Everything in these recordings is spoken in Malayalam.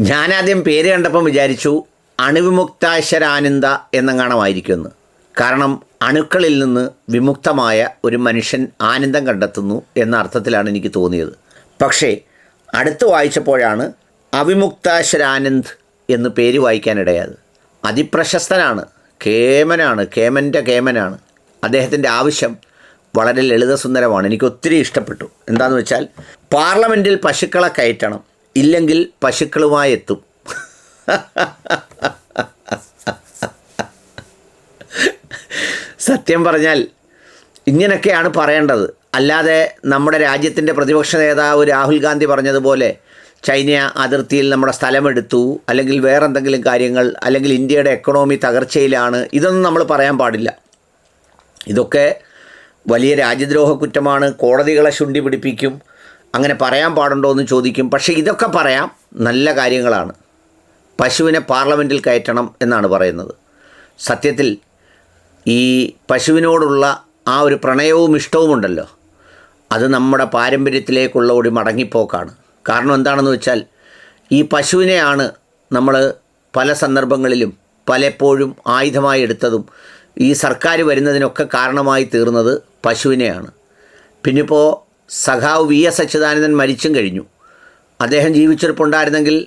ഞാനാദ്യം പേര് കണ്ടപ്പം വിചാരിച്ചു അണുവിമുക്താശ്വരാനന്ദ എന്നെങ്ങാണമായിരിക്കുമെന്ന്. കാരണം അണുക്കളിൽ നിന്ന് വിമുക്തമായ ഒരു മനുഷ്യൻ ആനന്ദം കണ്ടെത്തുന്നു എന്ന അർത്ഥത്തിലാണ് എനിക്ക് തോന്നിയത്. പക്ഷേ അടുത്ത് വായിച്ചപ്പോഴാണ് അവിമുക്താശ്വരാനന്ദ് എന്ന് പേര് വായിക്കാനിടയായത്. അതിപ്രശസ്തനാണ് കേമനാണ് കേമന്റെ കേമനാണ്. അദ്ദേഹത്തിന്റെ ആവശ്യം വളരെ ലളിതസുന്ദരമാണ്. എനിക്ക് ഒത്തിരി ഇഷ്ടപ്പെട്ടു. എന്താണെന്ന് വെച്ചാൽ പാർലമെന്റിൽ പശുക്കളെ കയറ്റണം. ഇല്ലെങ്കിൽ പശുക്കളുമായി എത്തും സത്യം പറഞ്ഞാൽ ഇങ്ങനെയൊക്കെയാണ് പറയേണ്ടത്. അല്ലാതെ നമ്മുടെ രാജ്യത്തിന്റെ പ്രതിപക്ഷ നേതാവ് രാഹുൽ ഗാന്ധി പറഞ്ഞതുപോലെ ചൈന അതിർത്തിയിൽ നമ്മുടെ സ്ഥലമെടുത്തു അല്ലെങ്കിൽ വേറെ എന്തെങ്കിലും കാര്യങ്ങൾ അല്ലെങ്കിൽ ഇന്ത്യയുടെ എക്കണോമി തകർച്ചയിലാണ് ഇതൊന്നും നമ്മൾ പറയാൻ പാടില്ല. ഇതൊക്കെ വലിയ രാജ്യദ്രോഹ കുറ്റമാണ്. കോടതികളെ ശുണ്ടി പിടിപ്പിക്കും അങ്ങനെ പറയാൻ പാടുണ്ടോ എന്ന് ചോദിക്കും. പക്ഷേ ഇതൊക്കെ പറയാം നല്ല കാര്യങ്ങളാണ്. പശുവിനെ പാർലമെന്റിൽ കയറ്റണം എന്നാണ് പറയുന്നത്. സത്യത്തിൽ ഈ പശുവിനോടുള്ള ആ ഒരു പ്രണയവും ഇഷ്ടവും ഉണ്ടല്ലോ അത് നമ്മുടെ പാരമ്പര്യത്തിലേക്കുള്ള ഒരു മടങ്ങിപ്പോക്കാണ്. കാരണം എന്താണെന്ന് വെച്ചാൽ ഈ പശുവിനെയാണ് നമ്മൾ പല സന്ദർഭങ്ങളിലും പലപ്പോഴും ആയുധമായി എടുത്തതും ഈ സർക്കാർ വരുന്നതിനൊക്കെ കാരണമായി തീർന്നത് പശുവിനെയാണ്. പിന്നിപ്പോൾ സഖാവ് വി എസ് അച്യുതാനന്ദൻ മരിച്ചും കഴിഞ്ഞു. അദ്ദേഹം ജീവിച്ചിരിപ്പുണ്ടായിരുന്നെങ്കിൽ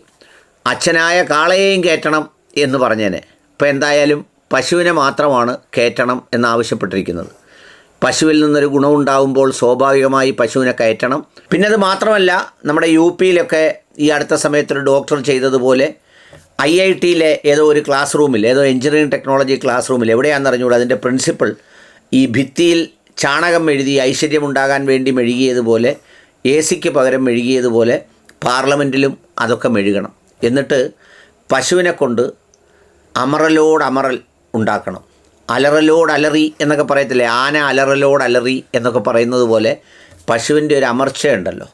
അച്ഛനായ കാളയെയും കയറ്റണം എന്ന് പറഞ്ഞേനെ. ഇപ്പം എന്തായാലും പശുവിനെ മാത്രമാണ് കയറ്റണം എന്നാവശ്യപ്പെട്ടിരിക്കുന്നത്. പശുവിൽ നിന്നൊരു ഗുണമുണ്ടാകുമ്പോൾ സ്വാഭാവികമായി പശുവിനെ കയറ്റണം. പിന്നെ അത് മാത്രമല്ല നമ്മുടെ യു പിയിലൊക്കെ ഈ അടുത്ത സമയത്തൊരു ഡോക്ടർ ചെയ്തതുപോലെ ഐ ഐ ടിയിലെ ഏതോ ഒരു ക്ലാസ് റൂമിൽ ഏതോ എഞ്ചിനീയറിംഗ് ടെക്നോളജി ക്ലാസ് റൂമിൽ എവിടെയാണെന്ന് അറിഞ്ഞുകൂടാ അതിന്റെ പ്രിൻസിപ്പൾ ഈ ഭിത്തിയിൽ ചാണകം എഴുതി ഐശ്വര്യമുണ്ടാകാൻ വേണ്ടി മെഴുകിയതുപോലെ എ സിക്ക് പകരം മെഴുകിയതുപോലെ പാർലമെന്റിലും അതൊക്കെ മെഴുകണം. എന്നിട്ട് പശുവിനെ കൊണ്ട് അമറലോട് അമറൽ ഉണ്ടാക്കണം. അലറലോട് അലറി എന്നൊക്കെ പറയത്തില്ലേ? ആന അലറലോട് അലറി എന്നൊക്കെ പറയുന്നത് പോലെ പശുവിന്റെ ഒരു അമർച്ചയുണ്ടല്ലോ.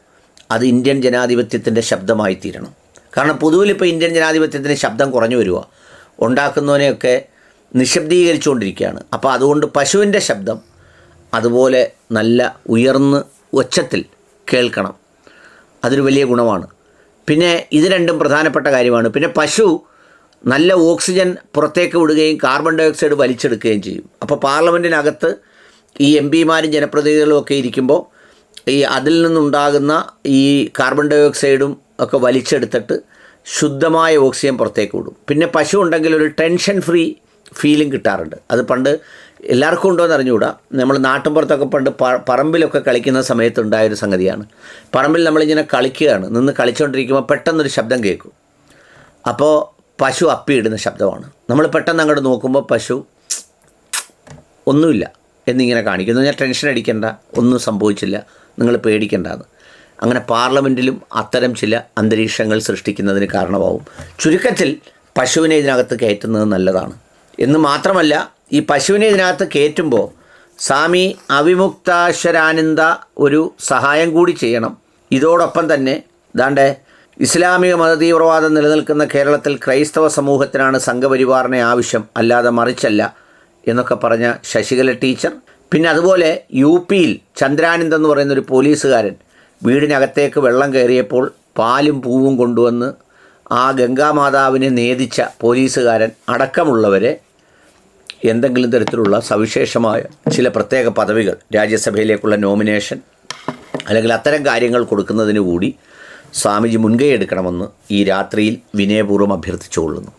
അത് ഇന്ത്യൻ ജനാധിപത്യത്തിന്റെ ശബ്ദമായി തീരണം. കാരണം പൊതുവിൽ ഇപ്പോൾ ഇന്ത്യൻ ജനാധിപത്യത്തിന്റെ ശബ്ദം കുറഞ്ഞു വരിക ഉണ്ടാക്കുന്നവനെയൊക്കെ നിശബ്ദീകരിച്ചുകൊണ്ടിരിക്കുകയാണ്. അപ്പോൾ അതുകൊണ്ട് പശുവിന്റെ ശബ്ദം അതുപോലെ നല്ല ഉയർന്ന് ഒച്ചത്തിൽ കേൾക്കണം. അതൊരു വലിയ ഗുണമാണ്. പിന്നെ ഇത് രണ്ടും പ്രധാനപ്പെട്ട കാര്യമാണ്. പിന്നെ പശു നല്ല ഓക്സിജൻ പുറത്തേക്ക് വിടുകയും കാർബൺ ഡൈ ഓക്സൈഡ് വലിച്ചെടുക്കുകയും ചെയ്യും. അപ്പോൾ പാർലമെന്റിനകത്ത് ഈ എം പിമാരും ജനപ്രതിനിധികളും ഒക്കെ ഇരിക്കുമ്പോൾ ഈ അതിൽ നിന്നുണ്ടാകുന്ന ഈ കാർബൺ ഡൈ ഓക്സൈഡും ഒക്കെ വലിച്ചെടുത്തിട്ട് ശുദ്ധമായ ഓക്സിജൻ പുറത്തേക്ക് വിടും. പിന്നെ പശു ഉണ്ടെങ്കിൽ ഒരു ടെൻഷൻ ഫ്രീ ഫീലിംഗ് കിട്ടാറുണ്ട്. അത് പണ്ട് എല്ലാവർക്കും ഉണ്ടോ എന്ന് അറിഞ്ഞുകൂടാ. നമ്മൾ നാട്ടിൻപുറത്തൊക്കെ പണ്ട് പറമ്പിലൊക്കെ കളിക്കുന്ന സമയത്തുണ്ടായ ഒരു സംഗതിയാണ്. പറമ്പിൽ നമ്മളിങ്ങനെ കളിക്കുകയാണ്. നിന്ന് കളിച്ചുകൊണ്ടിരിക്കുമ്പോൾ പെട്ടെന്നൊരു ശബ്ദം കേൾക്കും. അപ്പോൾ പശു അപ്പിയിടുന്ന ശബ്ദമാണ്. നമ്മൾ പെട്ടെന്ന് അങ്ങോട്ട് നോക്കുമ്പോൾ പശു ഒന്നുമില്ല എന്നിങ്ങനെ കാണിക്കുന്നു ഞാൻ ടെൻഷൻ അടിക്കേണ്ട ഒന്നും സംഭവിച്ചില്ല നിങ്ങൾ പേടിക്കേണ്ടെന്ന്. അങ്ങനെ പാർലമെന്റിലും അത്തരം ചില അന്തരീക്ഷങ്ങൾ സൃഷ്ടിക്കുന്നതിന് കാരണമാവും. ചുരുക്കത്തിൽ പശുവിനെ ഇതിനകത്ത് കയറ്റുന്നത് നല്ലതാണ്. എന്ന് മാത്രമല്ല ഈ പശുവിനെ ഇതിനകത്ത് കയറ്റുമ്പോൾ സ്വാമി അവിമുക്താശ്വരാനന്ദ ഒരു സഹായം കൂടി ചെയ്യണം. ഇതോടൊപ്പം തന്നെ ദാണ്ടെ ഇസ്ലാമിക മതതീവ്രവാദം നിലനിൽക്കുന്ന കേരളത്തിൽ ക്രൈസ്തവ സമൂഹത്തിനാണ് സംഘപരിവാറിനെ ആവശ്യം അല്ലാതെ മറിച്ചല്ല എന്നൊക്കെ പറഞ്ഞ ശശികല ടീച്ചർ. പിന്നെ അതുപോലെ യു പിയിൽ ചന്ദ്രാനന്ദ് എന്ന് പറയുന്ന ഒരു പോലീസുകാരൻ വീടിനകത്തേക്ക് വെള്ളം കയറിയപ്പോൾ പാലും പൂവും കൊണ്ടുവന്ന് ആ ഗംഗാമാതാവിനെ നേദിച്ച പോലീസുകാരൻ അടക്കമുള്ളവരെ എന്തെങ്കിലും തരത്തിലുള്ള സവിശേഷമായ ചില പ്രത്യേക പദവികൾ രാജ്യസഭയിലേക്കുള്ള നോമിനേഷൻ അല്ലെങ്കിൽ അത്തരം കാര്യങ്ങൾ കൊടുക്കുന്നതിന് കൂടി സ്വാമിജി മുൻകൈ എടുക്കണമെന്ന് ഈ രാത്രിയിൽ വിനയപൂർവം അഭ്യർത്ഥിച്ചുകൊള്ളുന്നു.